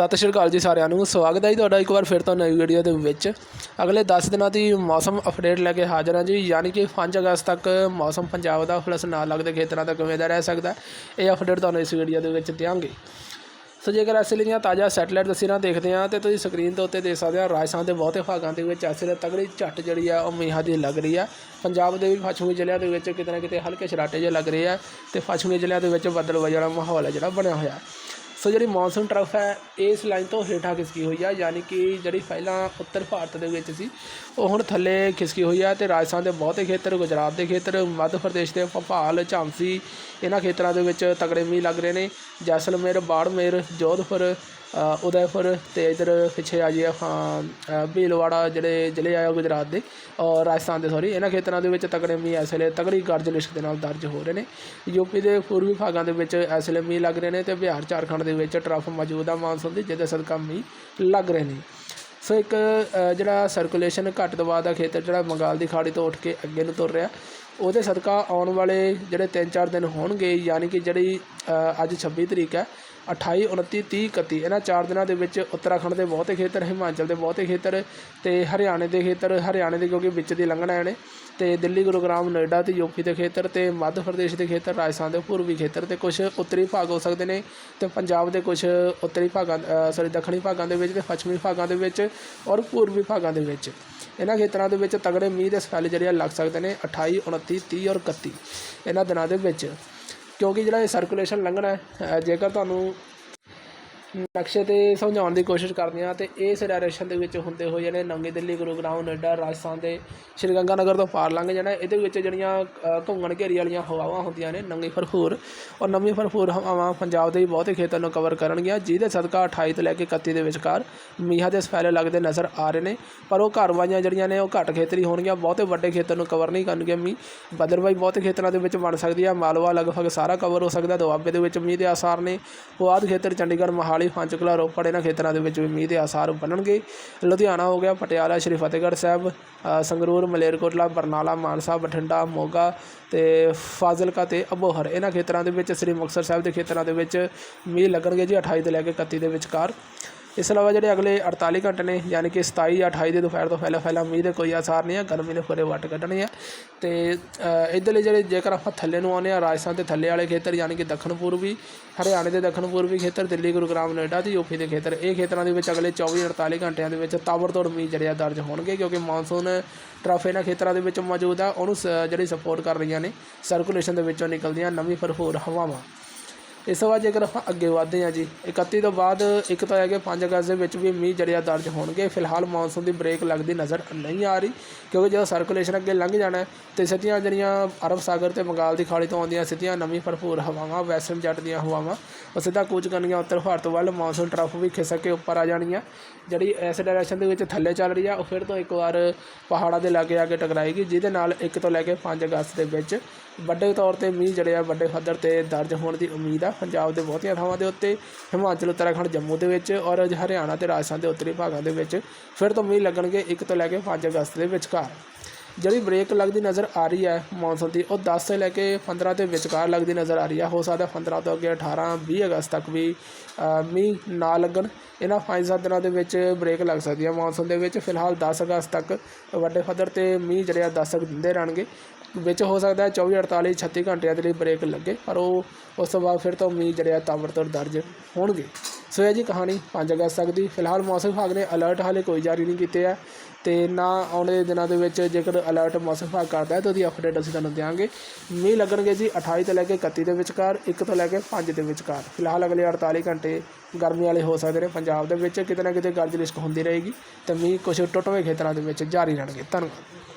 ਸਤਿ ਸ਼੍ਰੀ ਅਕਾਲ ਜੀ ਸਾਰਿਆਂ ਨੂੰ। ਸਵਾਗਤ ਹੈ ਜੀ ਤੁਹਾਡਾ ਇੱਕ ਵਾਰ ਫਿਰ ਤੋਂ ਨਵੀਂ ਵੀਡੀਓ ਦੇ ਵਿੱਚ। ਅਗਲੇ 10 ਦਿਨਾਂ ਦੀ ਮੌਸਮ ਅਪਡੇਟ ਲੈ ਕੇ ਹਾਜ਼ਰ ਹਾਂ ਜੀ। ਯਾਨੀ ਕਿ 5 ਅਗਸਤ ਤੱਕ ਮੌਸਮ ਪੰਜਾਬ ਦਾ ਪਲਸ ਨਾਲ ਲੱਗਦੇ ਖੇਤਰਾਂ ਤੱਕ ਕਿਵੇਂ ਦਾ ਰਹਿ ਸਕਦਾ ਇਹ ਅਪਡੇਟ ਤੁਹਾਨੂੰ ਇਸ ਵੀਡੀਓ ਦੇ ਵਿੱਚ ਦਿਆਂਗੇ। ਸੋ ਜੇਕਰ ਅਸੀਂ ਲਈ ਤਾਜ਼ਾ ਸੈਟੇਲਾਈਟ ਤਸਵੀਰਾਂ ਦੇਖਦੇ ਹਾਂ, ਤੇ ਤੁਸੀਂ ਸਕਰੀਨ ਦੇ ਉੱਤੇ ਦੇਖ ਸਕਦੇ ਹੋ, ਰਾਜਸਥਾਨ ਦੇ ਬਹੁਤੇ ਭਾਗਾਂ ਦੇ ਵਿੱਚ ਇਸ ਤਗੜੀ ਝੱਟ ਜਿਹੜੀ ਆ, ਉਹ ਮੀਂਹਾਂ ਦੀ ਲੱਗ ਰਹੀ ਆ। ਪੰਜਾਬ ਦੇ ਵੀ ਪੱਛਮੀ ਜ਼ਿਲ੍ਹਿਆਂ ਦੇ ਵਿੱਚ ਕਿਤੇ ਨਾ ਕਿਤੇ ਹਲਕੇ ਛਰਾਟੇ ਜਿਹੇ ਲੱਗ ਰਹੇ ਆ, ਤੇ ਪੱਛਮੀ ਜ਼ਿਲ੍ਹਿਆਂ ਦੇ ਵਿੱਚ ਬੱਦਲ ਵਜਣਾ ਮਾਹੌਲ ਹੈ ਜਿਹੜਾ ਬਣਿਆ ਹੋਇਆ। ਸੋ ਜਿਹੜੀ ਮੌਨਸੂਨ ਟਰਫ ਹੈ, ਇਸ ਲਾਈਨ ਤੋਂ ਹੇਠਾਂ ਖਿਸਕੀ ਹੋਈ ਆ, ਯਾਨੀ ਕਿ ਜਿਹੜੀ ਪਹਿਲਾਂ ਉੱਤਰ ਭਾਰਤ ਦੇ ਵਿੱਚ ਸੀ, ਉਹ ਹੁਣ ਥੱਲੇ ਖਿਸਕੀ ਹੋਈ ਆ ਤੇ ਰਾਜਸਥਾਨ ਦੇ ਬਹੁਤੇ ਖੇਤਰ, ਗੁਜਰਾਤ ਦੇ ਖੇਤਰ, ਮੱਧ ਪ੍ਰਦੇਸ਼ ਦੇ ਭੋਪਾਲ, ਝਾਂਸੀ, ਇਹਨਾਂ ਖੇਤਰਾਂ ਦੇ ਵਿੱਚ ਤਗੜੇ ਮੀਂਹ ਲੱਗ ਰਹੇ ਨੇ। ਜੈਸਲਮੇਰ, ਬਾੜਮੇਰ, ਜੋਧਪੁਰ ਅ, ਉਦੈਪੁਰ ਤੇ ਇਧਰ ਪਿੱਛੇ ਆ ਜੀ ਆਪਾਂ ਅ, ਭੀਲਵਾੜਾ ਜਿਹੜੇ ਜ਼ਿਲ੍ਹੇ ਆ ਗੁਜਰਾਤ ਦੇ ਔਰ ਰਾਜਸਥਾਨ ਦੇ ਸੌਰੀ ਇਹਨਾਂ ਖੇਤਰਾਂ ਦੇ ਵਿੱਚ ਤਕੜੇ ਮੀਂਹ ਇਸ ਵੇਲੇ ਤਕੜੀ ਗਰਜ ਲਿਸ਼ਕ ਦੇ ਨਾਲ ਦਰਜ ਹੋ ਰਹੇ ਨੇ। ਯੂਪੀ ਦੇ ਪੂਰਬੀ ਭਾਗਾਂ ਦੇ ਵਿੱਚ ਇਸ ਵੇਲੇ ਮੀਂਹ ਲੱਗ ਰਹੇ ਨੇ ਤੇ ਬਿਹਾਰ ਝਾਰਖੰਡ ਦੇ ਵਿੱਚ ਟਰਫ ਮੌਜੂਦ ਆ ਮਾਨਸੂਨ ਦੀ ਜਿਹਦੇ ਸਦਕਾ ਮੀਂਹ ਲੱਗ ਰਹੇ ਨੇ। ਸੋ ਇੱਕ ਜਿਹੜਾ ਸਰਕੂਲੇਸ਼ਨ ਘੱਟ ਦਬਾਅ ਦਾ ਖੇਤਰ ਜਿਹੜਾ ਬੰਗਾਲ ਦੀ ਖਾੜੀ ਤੋਂ ਉੱਠ ਕੇ ਅੱਗੇ ਨੂੰ ਤੁਰ ਰਿਹਾ ਉਹਦੇ ਸਦਕਾ ਆਉਣ ਵਾਲੇ ਜਿਹੜੇ 3-4 ਦਿਨ ਹੋਣਗੇ ਯਾਨੀ ਕਿ ਜਿਹੜੀ ਅੱਜ 26 ਤਰੀਕ ਹੈ 28 29 30 31 ਇਹਨਾਂ ਚਾਰ ਦਿਨਾਂ ਦੇ ਵਿੱਚ ਉੱਤਰਾਖੰਡ ਦੇ ਬਹੁਤੇ ਖੇਤਰ, ਹਿਮਾਚਲ ਦੇ ਬਹੁਤੇ ਖੇਤਰ ਤੇ ਹਰਿਆਣੇ ਦੇ ਖੇਤਰ, ਹਰਿਆਣੇ ਦੇ ਕਿਉਂਕਿ ਵਿੱਚ ਦੀ ਲੰਘਣਾ ਹੈ ਨੇ ਤੇ ਦਿੱਲੀ, ਗੁਰੂਗ੍ਰਾਮ, ਨੋਇਡਾ ਤੇ ਯੂਪੀ ਦੇ ਖੇਤਰ ਤੇ ਮੱਧ ਪ੍ਰਦੇਸ਼ ਦੇ ਖੇਤਰ, ਰਾਜਸਥਾਨ ਦੇ ਪੂਰਬੀ ਖੇਤਰ ਤੇ ਕੁਝ ਉੱਤਰੀ ਭਾਗ ਹੋ ਸਕਦੇ ਨੇ ਤੇ ਪੰਜਾਬ ਦੇ ਕੁਝ ਉੱਤਰੀ ਭਾਗਾਂ ਸੌਰੀ ਦੱਖਣੀ ਭਾਗਾਂ ਦੇ ਵਿੱਚ ਤੇ ਪੱਛਮੀ ਭਾਗਾਂ ਦੇ ਵਿੱਚ ਔਰ ਪੂਰਬੀ ਭਾਗਾਂ ਦੇ ਵਿੱਚ। ਇਹਨਾਂ ਖੇਤਰਾਂ ਦੇ ਵਿੱਚ ਤਗੜੇ ਮੀਂਹ ਦੇ ਸਪੈਲ ਜਿਹੜੇ ਆ ਲੱਗ ਸਕਦੇ ਨੇ 28 29 30 ਔਰ 31 ਇਹਨਾਂ ਦਿਨਾਂ ਦੇ ਵਿੱਚ ਕਿਉਂਕਿ ਜਿਹੜਾ ਇਹ ਸਰਕੂਲੇਸ਼ਨ ਲੰਘਣਾ ਜੇਕਰ ਤੁਹਾਨੂੰ ਨਕਸ਼ੇ ਤੇ ਸਮਝਾਉਣ ਦੀ ਕੋਸ਼ਿਸ਼ ਕਰਦੇ ਹਾਂ ਤੇ ਇਸ ਡਾਇਰੈਕਸ਼ਨ ਦੇ ਵਿੱਚ ਹੁੰਦੇ ਹੋਏ ਜਿਹੜੇ ਨਵੀਂ ਦਿੱਲੀ ਗੁਰੂਗ੍ਰਾਮ ਨੋਇਡਾ ਰਾਜਸਥਾਨ ਦੇ ਸ਼੍ਰੀ ਗੰਗਾ ਨਗਰ ਤੋਂ ਪਾਰ ਲੰਘ ਜਾਣਾ, ਇਹਦੇ ਵਿੱਚ ਜਿਹੜੀਆਂ ਘੁੰਗਣ ਘੇਰੀ ਵਾਲੀਆਂ ਹਵਾਵਾਂ ਹੁੰਦੀਆਂ ਨੇ ਨਵੀਂ ਭਰਪੂਰ, ਔਰ ਨਵੀਂ ਭਰਪੂਰ ਹਵਾਵਾਂ ਪੰਜਾਬ ਦੇ ਬਹੁਤੇ ਖੇਤਰ ਨੂੰ ਕਵਰ ਕਰਨਗੀਆਂ, ਜਿਹਦੇ ਸਦਕਾ 28 ਤੋਂ ਲੈ ਕੇ 31 ਦੇ ਵਿਚਕਾਰ ਮੀਂਹਾਂ ਦੇ ਸਫੈਲੇ ਲੱਗਦੇ ਨਜ਼ਰ ਆ ਰਹੇ ਨੇ, ਪਰ ਉਹ ਕਾਰਵਾਈਆਂ ਜਿਹੜੀਆਂ ਨੇ, ਉਹ ਘੱਟ ਖੇਤਰੀ ਹੋਣਗੀਆਂ, ਬਹੁਤੇ ਵੱਡੇ ਖੇਤਰ ਨੂੰ ਕਵਰ ਨਹੀਂ ਕਰਨਗੇ ਮੀਂਹ, ਬਦਲਵਾਈ ਬਹੁਤੇ ਖੇਤਰਾਂ ਦੇ ਵਿੱਚ ਬਣ ਸਕਦੀ ਹੈ ਮਾਲਵਾ ਲਗਭਗ ਸਾਰਾ ਕਵਰ ਹੋ ਸਕਦਾ, ਦੁਆਬੇ ਦੇ ਵਿੱਚ ਮੀਂਹ ਦੇ ਆਸਾਰ ਨੇ ਪੁਆਧ ਖੇਤਰ ਚੰਡੀਗੜ੍ਹ, ਮੋਹਾਲੀ ਪੰਚਕੁਲਾ ਰੋਪੜ ਇਹਨਾਂ ਖੇਤਰਾਂ ਦੇ ਵਿੱਚ ਵੀ ਮੀਂਹ ਦੇ ਆਸਾਰ ਬਣਨਗੇ। ਲੁਧਿਆਣਾ ਹੋ ਗਿਆ, ਪਟਿਆਲਾ, ਸ਼੍ਰੀ ਫਤਿਹਗੜ੍ਹ ਸਾਹਿਬ ਸੰਗਰੂਰ, ਮਲੇਰਕੋਟਲਾ, ਬਰਨਾਲਾ, ਮਾਨਸਾ, ਬਠਿੰਡਾ, ਮੋਗਾ ਤੇ ਫਾਜ਼ਿਲਕਾ ਤੇ ਅਬੋਹਰ। ਇਹਨਾਂ ਖੇਤਰਾਂ ਦੇ ਵਿੱਚ ਸ੍ਰੀ ਮੁਕਤਸਰ ਸਾਹਿਬ ਦੇ ਖੇਤਰਾਂ ਦੇ ਵਿੱਚ ਮੀਂਹ ਲੱਗਣਗੇ ਜੀ 28 ਤੋਂ ਲੈ ਕੇ 31 ਦੇ ਵਿਚਕਾਰ। ਇਸ ਤੋਂ ਇਲਾਵਾ ਜਿਹੜੇ ਅਗਲੇ 48 ਘੰਟੇ ਨੇ ਯਾਨੀ ਕਿ 27 ਜਾਂ 28 ਦੇ ਦੁਪਹਿਰ ਤੋਂ ਫੈਲਾ ਫੈਲਾ ਮੀਂਹ ਦੇ ਕੋਈ ਆਸਾਰ ਨਹੀਂ ਹੈ ਗਰਮੀ ਨੇ ਪੂਰੇ ਵੱਟ ਕੱਢਣੇ ਆ। ਤੇ ਅ, ਇੱਧਰਲੇ ਜਿਹੜੇ ਜੇਕਰ ਆਪਾਂ ਥੱਲੇ ਨੂੰ ਆਉਂਦੇ ਆ ਰਾਜਸਥਾਨ ਦੇ ਥੱਲੇ ਵਾਲੇ ਖੇਤਰ ਯਾਨੀ ਕਿ ਦੱਖਣ ਪੂਰਬੀ ਹਰਿਆਣੇ ਦੇ ਦੱਖਣ ਪੂਰਬੀ ਖੇਤਰ ਦਿੱਲੀ ਗੁਰੂਗ੍ਰਾਮ ਨੋਇਡਾ ਤੇ ਯੂਪੀ ਦੇ ਖੇਤਰ ਇਹ ਖੇਤਰਾਂ ਦੇ ਵਿੱਚ ਅਗਲੇ 24 48 ਘੰਟਿਆਂ ਦੇ ਵਿੱਚ ਤਾਬੜਤੋੜ ਮੀਂਹ ਜਿਹੜੇ ਆ ਦਰਜ ਹੋਣਗੇ ਕਿਉਂਕਿ ਮੌਨਸੂਨ ਟਰਫ ਇਹਨਾਂ ਖੇਤਰਾਂ ਦੇ ਵਿੱਚ ਮੌਜੂਦ ਆ ਉਹਨੂੰ ਸ- ਜਿਹੜੀ ਸਪੋਰਟ ਕਰ ਰਹੀਆਂ ਨੇ ਸਰਕੂਲੇਸ਼ਨ ਦੇ ਵਿੱਚੋਂ ਨਿਕਲਦੀਆਂ ਨਵੀਂ ਭਰਪੂਰ ਹਵਾਵਾਂ। ਇਸ ਤੋਂ ਬਾਅਦ ਜੇਕਰ ਆਪਾਂ ਅੱਗੇ ਵਧਦੇ ਹਾਂ ਜੀ 31 ਤੋਂ ਬਾਅਦ ਇੱਕ ਤਾਂ ਹੈਗੇ 5 ਅਗਸਤ ਦੇ ਵਿੱਚ ਵੀ ਮੀਂਹ ਜੜਿਆ ਦਰਜ ਹੋਣਗੇ। ਫਿਲਹਾਲ ਮੌਨਸੂਨ ਦੀ ਬ੍ਰੇਕ ਲੱਗਦੀ ਨਜ਼ਰ ਨਹੀਂ ਆ ਰਹੀ, ਕਿਉਂਕਿ ਜਦੋਂ ਸਰਕੂਲੇਸ਼ਨ ਅੱਗੇ ਲੰਘ ਜਾਣਾ ਹੈ, ਤੇ ਸਿੱਧੀਆਂ ਜਿਹੜੀਆਂ ਅਰਬ ਸਾਗਰ ਤੇ ਬੰਗਾਲ ਦੀ ਖਾੜੀ ਤੋਂ ਆਉਂਦੀਆਂ, ਸਥਿਤੀਆਂ ਨਵੀਂ ਭਰਪੂਰ ਹਵਾਵਾਂ ਵੈਸਟਰਨ ਜੱਟ ਦੀਆਂ ਹਵਾਵਾਂ, ਉਹ ਸਿੱਧਾ ਕੂਚ ਕਰਨੀਆਂ ਉੱਤਰ ਭਾਰਤ ਵੱਲ ਮੌਨਸੂਨ ਟਰਫ ਵੀ ਖਿਸਕ ਕੇ ਉੱਪਰ ਆ ਜਾਣੀਆਂ ਜਿਹੜੀ ਇਸ ਡਾਇਰੈਕਸ਼ਨ ਦੇ ਵਿੱਚ ਥੱਲੇ ਚੱਲ ਰਹੀ ਆ, ਉਹ ਫਿਰ ਤੋਂ ਇੱਕ ਵਾਰ ਪਹਾੜਾਂ ਦੇ ਲਾਗੇ ਆ ਕੇ ਟਕਰਾਏਗੀ, ਜਿਹਦੇ ਨਾਲ 1 ਤੋਂ ਲੈ ਕੇ 5 ਅਗਸਤ ਦੇ ਵਿੱਚ ਵੱਡੇ ਤੌਰ ਤੇ ਮੀਂਹ ਜਿਹੜੇ ਆ ਵੱਡੇ ਪੱਧਰ ਤੇ ਦਰਜ ਹੋਣ ਦੀ ਉਮੀਦ ਆ। ਪੰਜਾਬ ਦੇ ਬਹੁਤੀਆਂ ਥਾਵਾਂ ਦੇ ਉੱਤੇ, ਹਿਮਾਚਲ, ਉੱਤਰਾਖੰਡ, ਜੰਮੂ ਦੇ ਵਿੱਚ ਔਰ ਹਰਿਆਣਾ ਤੇ ਰਾਜਸਥਾਨ ਦੇ ਉੱਤਰੀ ਭਾਗਾਂ ਦੇ ਵਿੱਚ। ਫਿਰ ਤੋਂ ਮੀਂਹ ਲੱਗਣਗੇ 1 ਤੋਂ ਲੈ ਕੇ 5 ਅਗਸਤ ਦੇ ਵਿਚਕਾਰ। ਜਿਹੜੀ ਬ੍ਰੇਕ ਲੱਗਦੀ ਨਜ਼ਰ ਆ ਰਹੀ ਹੈ ਮੌਨਸੂਨ ਦੀ, ਉਹ 10 ਤੋਂ ਲੈ ਕੇ 15 ਦੇ ਵਿਚਕਾਰ ਲੱਗਦੀ ਨਜ਼ਰ ਆ ਰਹੀ ਹੈ। ਹੋ ਸਕਦਾ 15 ਤੋਂ ਅੱਗੇ 18 20 ਅਗਸਤ ਤੱਕ ਵੀ ਮੀਂਹ ਨਾ ਲੱਗਣ। ਇਹਨਾਂ ਪੰਜ ਸੱਤ ਦਿਨਾਂ ਦੇ ਵਿੱਚ ਬ੍ਰੇਕ ਲੱਗ ਸਕਦੀ ਹੈ। ਮੌਨਸੂਨ ਦੇ ਵਿੱਚ ਫਿਲਹਾਲ 10 ਅਗਸਤ ਤੱਕ ਵੱਡੇ ਪੱਧਰ ਤੇ ਮੀਂਹ ਜਿਹੜੇ ਆ ਦਸਤਕ ਦਿੰਦੇ ਰਹਿਣਗੇ। ਵਿੱਚ ਹੋ ਸਕਦਾ ਹੈ 24 48 36 ਘੰਟਿਆਂ ਦੇ ਲਈ ਬ੍ਰੇਕ ਲੱਗੇ, ਪਰ ਉਹ ਉਸ ਤੋਂ ਬਾਅਦ ਫਿਰ ਤੋਂ ਮੀਂਹ ਜਿਹੜੇ ਆ ਤਾਬੜਤੋੜ ਦਰਜ ਹੋਣਗੇ। ਸੋ ਇਹ ਜੀ ਕਹਾਣੀ 5 ਅਗਸਤ ਤੱਕ ਦੀ। ਫਿਲਹਾਲ ਮੌਸਮ ਵਿਭਾਗ ਨੇ ਅਲਰਟ ਹਾਲੇ ਕੋਈ ਜਾਰੀ ਨਹੀਂ ਕੀਤੇ ਆ ਤੇ ਨਾ ਆਉਣ ਦੇ ਦਿਨਾਂ ਦੇ ਵਿੱਚ ਜੇਕਰ ਅਲਰਟ ਮੌਸਮ ਵਿਭਾਗ ਕਰਦਾ ਹੈ, ਤਾਂ ਉਹਦੀ ਅਪਡੇਟ ਅਸੀਂ ਤੁਹਾਨੂੰ ਦਿਆਂਗੇ। ਮੀਂਹ ਲੱਗਣਗੇ ਜੀ 28 ਤੋਂ ਲੈ ਕੇ 31 ਦੇ ਵਿਚਕਾਰ 1 ਤੋਂ ਲੈ ਕੇ 5 ਦੇ ਵਿਚਕਾਰ। ਫਿਲਹਾਲ ਅਗਲੇ 48 ਘੰਟੇ ਗਰਮੀ ਵਾਲੇ ਹੋ ਸਕਦੇ ਨੇ ਪੰਜਾਬ ਦੇ ਵਿੱਚ, ਕਿਤੇ ਨਾ ਕਿਤੇ ਗਰਜ ਲਿਸ਼ਕ ਹੁੰਦੀ ਰਹੇਗੀ, ਤੇ ਮੀਂਹ ਕੁਝ ਟੁੱਟਵੇਂ ਖੇਤਰਾਂ ਦੇ ਵਿੱਚ ਜਾਰੀ ਰਹਿਣਗੇ। ਧੰਨਵਾਦ।